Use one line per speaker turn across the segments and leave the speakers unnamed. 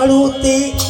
Maruti.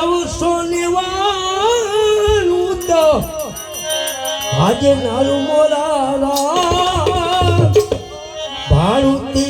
નવસો નેવાનું તો આજે નારું મોરા ભાણુતી